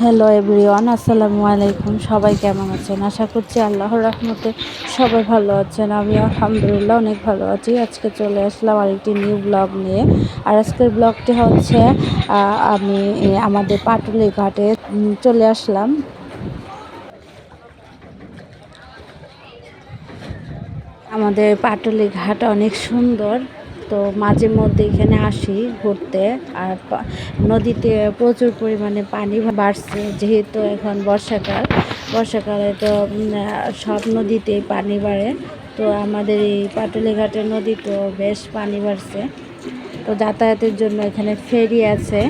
Hello everyone আসসালামু আলাইকুম। সবাই কেমন আছেন? আশা করছি আল্লাহর রহমতে সবাই ভালো আছেন। আমি আলহামদুলিল্লাহ অনেক ভালো আছি। আজকে চলে আসলাম আরেকটি নিউ ব্লগ নিয়ে। আর আজকের ব্লগটি হচ্ছে আমি আমাদের পাটুলি ঘাটে চলে আসলাম। আমাদের পাটুলি ঘাট অনেক সুন্দর। তো মাঝে মধ্যে এখানে আসি ঘুরতে। আর নদীতে প্রচুর পরিমাণে পানি বাড়ছে যেহেতু এখন বর্ষাকাল। বর্ষাকালে তো সব নদীতেই পানি বাড়ে। তো আমাদের এই পাটুলি ঘাটের নদীতেও বেশ পানি বাড়ছে। তো যাতায়াতের জন্য এখানে ফেরি আছে।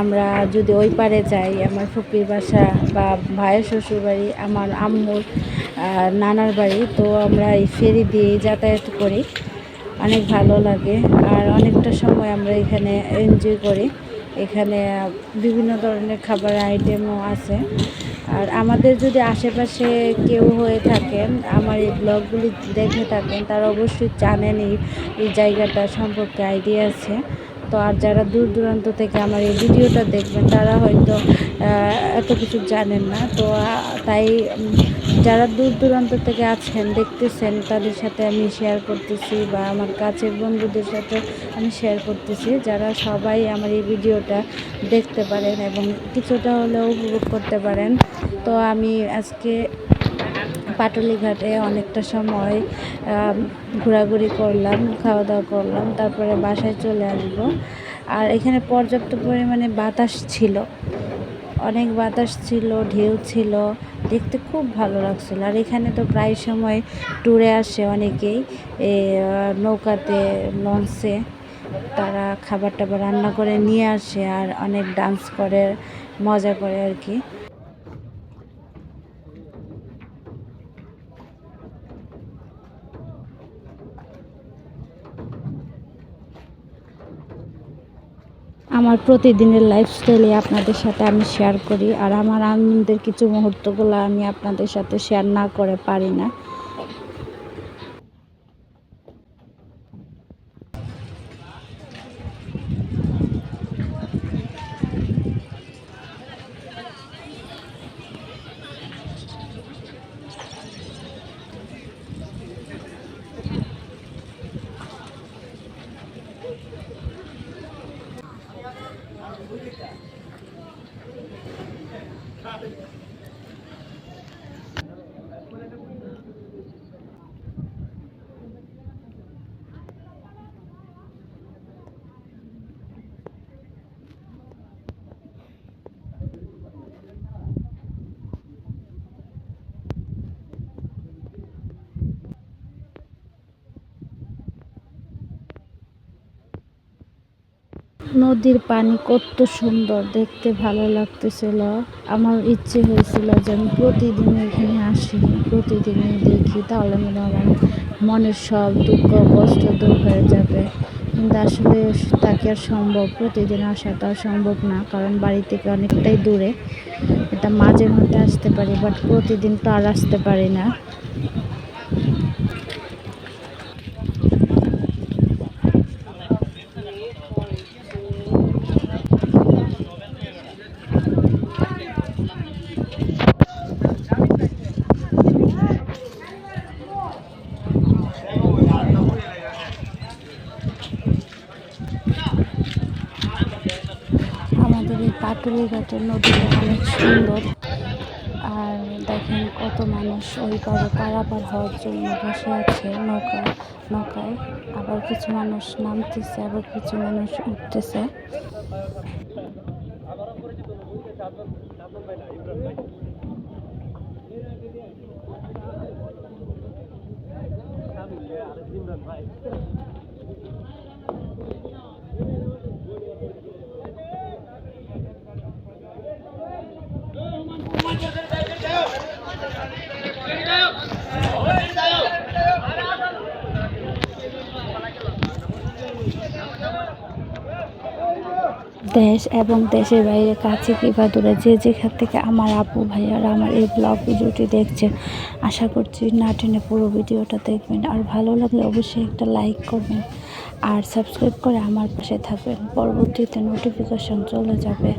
আমরা যদি ওই পারে যাই, আমার ফুপির বাসা বা ভাইয়ের শ্বশুর বাড়ি আমার আম্মুর নানার বাড়ি, তো আমরা এই ফেরি দিয়েই যাতায়াত করি। অনেক ভালো লাগে। আর অনেকটা সময় আমরা এখানে এনজয় করি। এখানে বিভিন্ন ধরনের খাবার আইটেমও আছে। আর আমাদের যদি আশেপাশে কেউ হয়ে থাকেন আমার এই ব্লগগুলি দেখে থাকেন, তারা অবশ্যই জানেন এই জায়গাটা সম্পর্কে আইডিয়া আছে। তো আর যারা দূর দূরান্ত থেকে আমার এই ভিডিওটা দেখবেন, তারা হয়তো এত কিছু জানেন না। তো তাই যারা দূর দূরান্ত থেকে আছেন, দেখতেছেন, তাদের সাথে আমি শেয়ার করতেছি বা আমার কাছের বন্ধুদের সাথে আমি শেয়ার করতেছি। যারা সবাই আমার এই ভিডিওটা দেখতে পারেন এবং কিছুটা হলেও উপভোগ করতে পারেন। তো আমি আজকে পাটুলি ঘাটে অনেকটা সময় ঘোরাঘুরি করলাম খাওয়া দাওয়া করলাম, তারপরে বাসায় চলে আসব। আর এখানে পর্যাপ্ত পরিমাণে বাতাস ছিল। অনেক বাতাস ছিল, ঢেউ ছিল, দেখতে খুব ভালো লাগছিল। আর এখানে তো প্রায় সময় ট্যুরে আসে অনেকেই নৌকাতে, লঞ্চে, তারা খাবার টাবার রান্না করে নিয়ে আসে আর অনেক ডান্স করে, মজা করে আর কি। আমার প্রতিদিনের লাইফস্টাইলে আপনাদের সাথে আমি শেয়ার করি। আর আমার আনন্দের কিছু মুহূর্তগুলো আমি আপনাদের সাথে শেয়ার না করে পারি না। নদীর পানি কত সুন্দর, দেখতে ভালো লাগতেছিল। আমার ইচ্ছে হয়েছিল যে আমি প্রতিদিন এখানে আসি প্রতিদিনই দেখি, তাহলে মনে আমার মনের সব দুঃখ, কষ্ট দূর হয়ে যাবে। কিন্তু আসলে তাকে আর সম্ভব, প্রতিদিন আসাটা সম্ভব না, কারণ বাড়ি থেকে অনেকটাই দূরে। এটা মাঝে মধ্যে আসতে পারি বাট প্রতিদিন তো আর আসতে পারি না। দীঘাটার নদীটা অনেক সুন্দর। আর দেখেন কত মানুষ ওই পারে পারাপার হওয়ার জন্য বসে আছে নৌকা, নৌকায়। আবার কিছু মানুষ নামতেছে, আবার কিছু মানুষ উঠতেছে। দেশ এবং দেশের বাইরে কাছে কিংবা দূরে যে যেখান থেকে আমার আপু ভাইয়ারা আমার এই ব্লগ ভিডিওটি দেখছে, আশা করছি না টেনে পুরো ভিডিওটা দেখবেন। আর ভালো লাগলে অবশ্যই একটা লাইক করবেন আর সাবস্ক্রাইব করে আমার পাশে থাকবেন। পরবর্তীতে নোটিফিকেশন চলে যাবে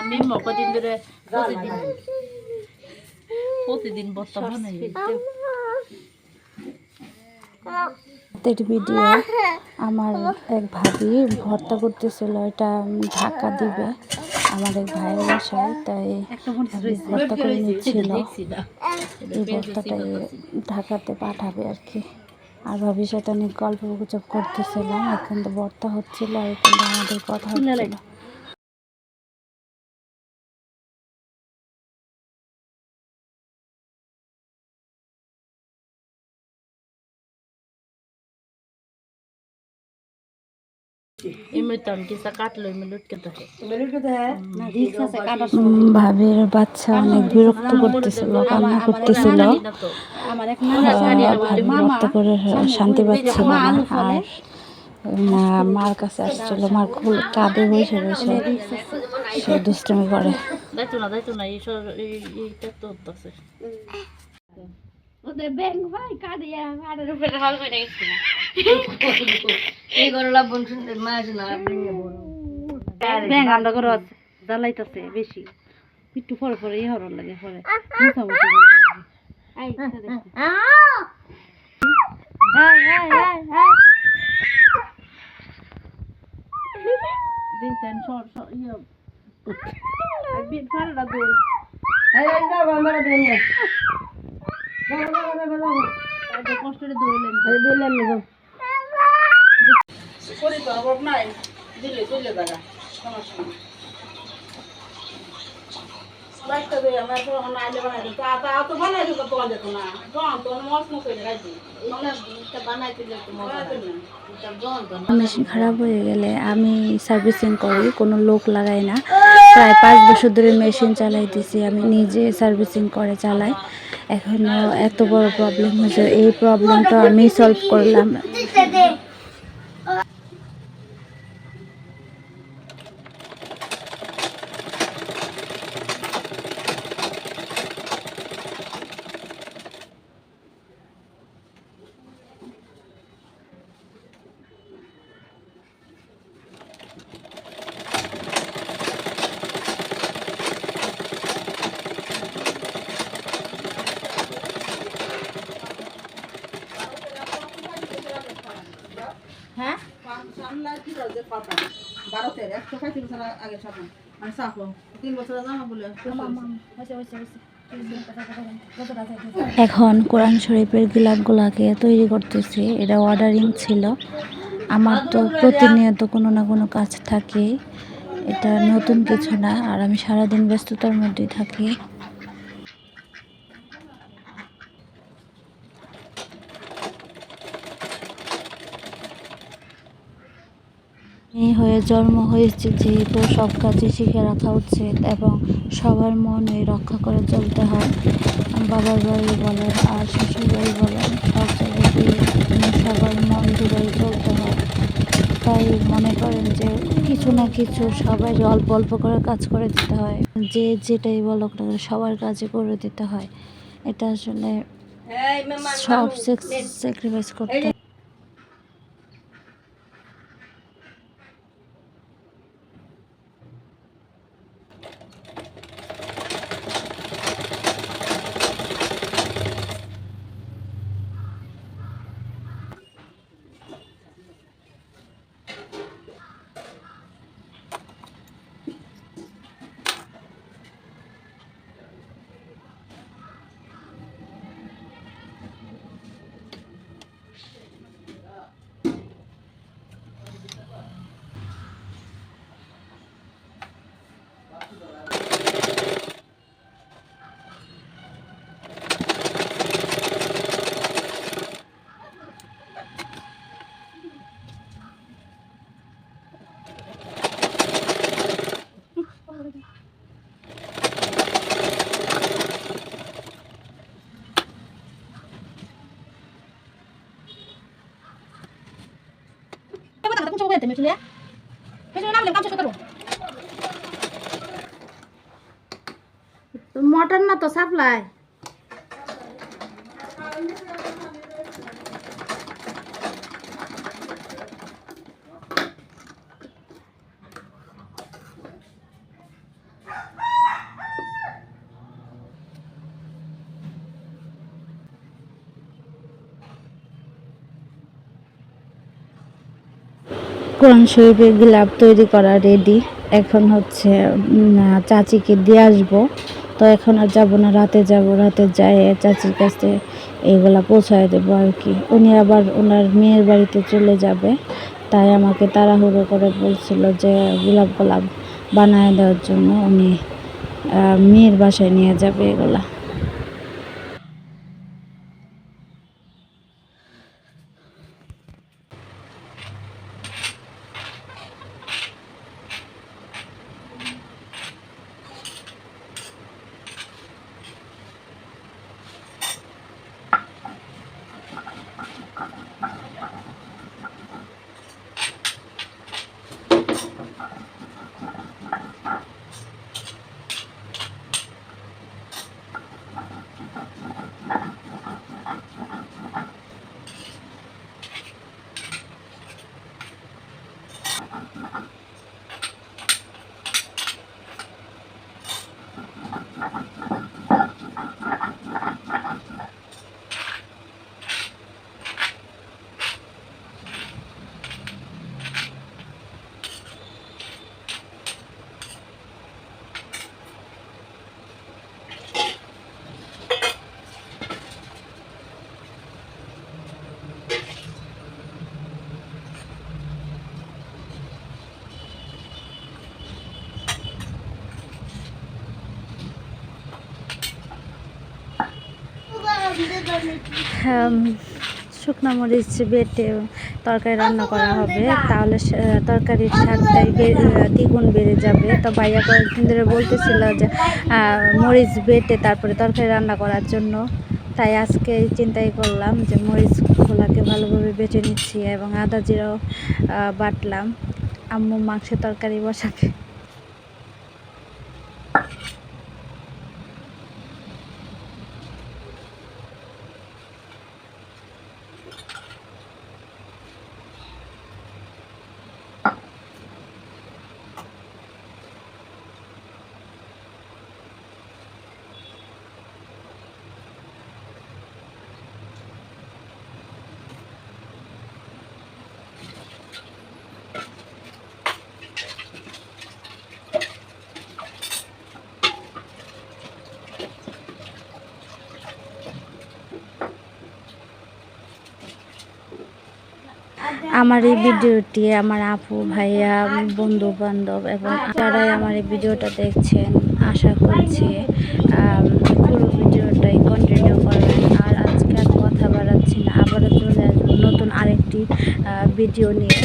আমি কদিন ধরে প্রতিদিন প্রতিদিন বস্তা বানাই। ভিডিও আমার এক ভাবি ভর্তা করতেছিল এটা ঢাকা দিবে আমার এক ভাইয়ের বাসায় তাই ভর্তা করে নিচ্ছিল। এই ভর্তাটা ঢাকাতে পাঠাবে আর কি। আর ভাবির সাথে অনেক গল্প গুজব করতেছিলাম এখন তো ভর্তা হচ্ছিল আর এখন তো আমাদের কথা হচ্ছিল। ভাবির বাচ্চা অনেক বিরক্ত করতেছিল কান্না করতেছিল করে শান্তি পাচ্ছিল না আর মা মার কাছে আসছিল মার খুব কাঁদে বসে বসে সে দুষ্টমি করে দাইতো না দাইতো না এই ইয়ে হরণ লাগে লাগে। আই, ইচ্ছা দেখি। আই, আই, আই, আই। দেখছেন, সর- সর- ইয়ে, আর বিট ফাড়াটা দই। এত কষ্ট করে দৌড়লেন মেশিন খারাপ হয়ে গেলে আমি সার্ভিসিং করি কোনো লোক লাগাই না প্রায় পাঁচ বছর ধরে মেশিন চালাই দিছি আমি নিজে সার্ভিসিং করে চালাই এখনও এত বড় প্রবলেম হয়েছে এই প্রবলেমটা আমি সলভ করলাম হ্যাঁ ভারতের একশো পঁয়ত্রিশ বছর আগে স্বপ্ন মানে সাফো তিন বছর জামা বলে? এখন কোরআন শরীফের গিলাপগুলাকে তৈরি করতেছি। এটা অর্ডারিং ছিল। আমার তো প্রতিনিয়ত কোনো না কোনো কাজ থাকে। এটা নতুন কিছু না। আর আমি সারাদিন ব্যস্ততার মধ্যেই থাকি। হয়ে জন্ম হয়েছে যেহেতু সব কাজে শিখে রাখা উচিত এবং সবার মনে রক্ষা করে চলতে হয়। বাবার বাড়ি বলেন আর শ্বশুর বাড়ি বলেন সব জায়গাতেই সবার মন জুড়েই চলতে হয়। তাই মনে করেন যে কিছু না কিছু সবাই অল্প অল্প করে কাজ করে দিতে হয়। যে যেটাই বলুক না সবার কাজে করে দিতে হয়। এটা আসলে সব স্যাক্রিফাইস করতে যেতে মিঠুলে নামলে না তো সাপ্লাই কোরআন শরীফের গিলাপ তৈরি করা রেডি এখন হচ্ছে চাচিকে দিয়ে আসব। তো এখন আর যাব না, রাতে যাব, রাতে যাই, চাচির কাছে এইগুলা পৌঁছায় দেবো আর কি। উনি আবার ওনার মেয়ের বাড়িতে চলে যাবে। তাই আমাকে তাড়াহুড়ো করে বলছিল যে গোলাপ গোলাপ বানায় দেওয়ার জন্য উনি মেয়ের বাসায় নিয়ে যাবে এগুলা। শুকনো মরিচ, বেটে তরকারি রান্না করা হবে। তাহলে তরকারির স্বাদটাই দ্বিগুণ বেড়ে যাবে। তো ভাইয়া কয়েকদিন ধরে বলতেছিল যে মরিচ, বেটে তারপরে তরকারি রান্না করার জন্য। তাই আজকে চিন্তাই করলাম যে, মরিচগুলোকে ভালোভাবে বেটে নিচ্ছি এবং আদা জিরাও বাটলাম। আম্মু মাংসের তরকারি বসাবে। আমার এই ভিডিওটি আমার আপু ভাইয়া বন্ধু বান্ধব এবং যারাই আমার এই ভিডিওটা দেখছেন আশা করছি পুরো ভিডিওটাই কন্টিনিউ করবেন। আর আজকে আর কথা বাড়াচ্ছি না আবারও চলে আসব নতুন আরেকটি ভিডিও নিয়ে।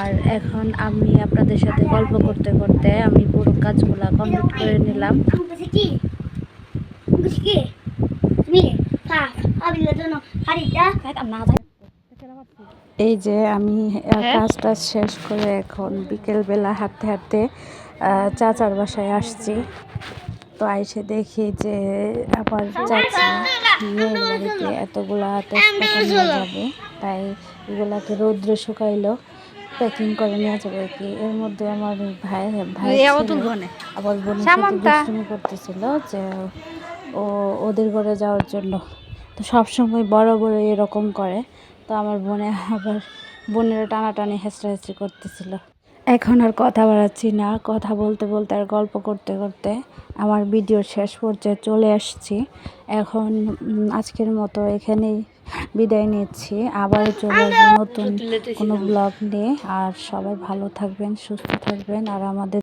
আর এখন আমি আপনাদের সাথে গল্প করতে করতে আমি পুরো কাজগুলো কমপ্লিট করে নিলাম। Così Così এই যে আমি আহ, কাজটা শেষ করে এখন বিকেলবেলা হাঁটতে হাঁটতে চাচার বাসায় আসছি। তো আইসে দেখি যে আবার চাচি মেয়ের বাড়িতে এতগুলা তেজপাতা নিয়ে যাবে তাই এগুলাকে রৌদ্রে শুকাইলো প্যাকিং করে নিয়ে যাবে কি। এর মধ্যে আমার ভাই ভাই আবার বোন করতেছিল যে ও ওদের ঘরে যাওয়ার জন্য। তো সবসময় বড় বড় এরকম করে। তো আমার বোনে আবার বোনের টানাটানি হেঁচড়াহেঁচড়ি করতেছিল। এখন আর কথা বাড়াচ্ছি না, কথা বলতে বলতে আর গল্প করতে করতে আমার ভিডিওর শেষ পর্যায়ে চলে আসছি। এখন আজকের মতো এখানেই বিদায় নিচ্ছি। আবার চলে আসব নতুন কোনো ব্লগ নিয়ে। আর সবাই ভালো থাকবেন, সুস্থ থাকবেন। আর আমাদের